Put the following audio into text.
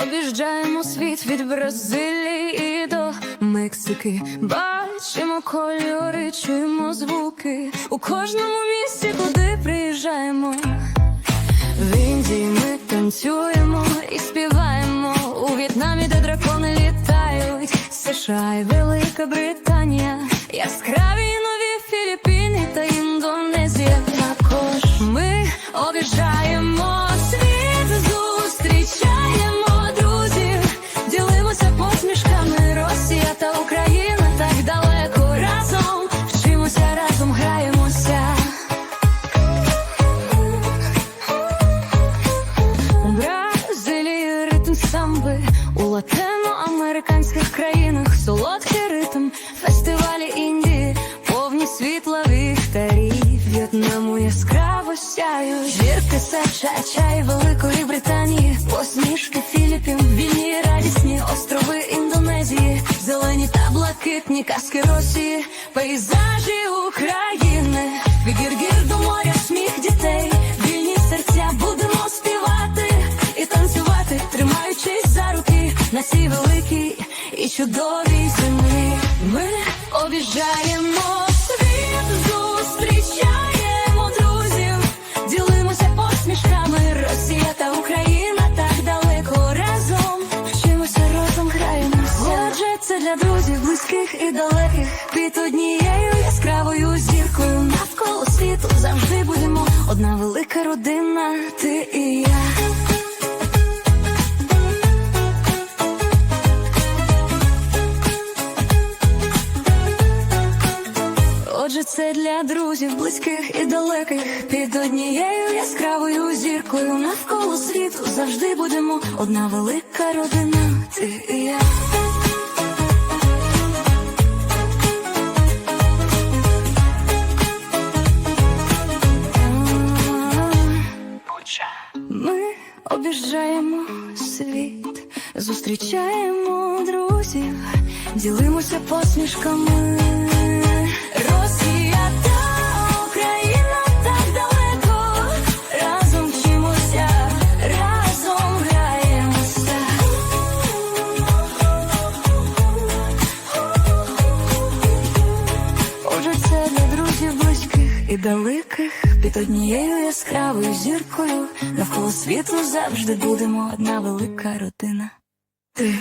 об'їжджаємо світ від Бразилії до Мексики. Бачимо кольори, чуємо звуки у кожному місці, куди приїжджаємо. В Індії ми танцюємо і співаємо у В'єтнамі, де дракони літають. США і Велика Британія, яскраві самби, у латиноамериканських країнах солодкий ритм, фестивалі Індії, повні світла віхтарів, В'єтнаму яскраво сяють. Зірки Сача, чай Великої Британії, посмішки Філіппін, вільні і радісні. Острови Індонезії, зелені та блакитні казки Росії, пейзажі чудовій землі. Ми обіжаємо світ, зустрічаємо друзів, ділимося посмішками. Росія та Україна так далеко разом. Вчимося разом граємося. Отже, це для друзів, близьких і далеких. Під однією яскравою зіркою навколо світу завжди будемо одна велика родина, ти і я. Отже, це для друзів, близьких і далеких. Під однією яскравою зіркою навколо світу завжди будемо одна велика родина, ти і я. Ми обіжаємо світ, зустрічаємо друзів, ділимося посмішками. Друзів близьких і далеких під однією яскравою зіркою навколо світу завжди будемо одна велика родина. Ти.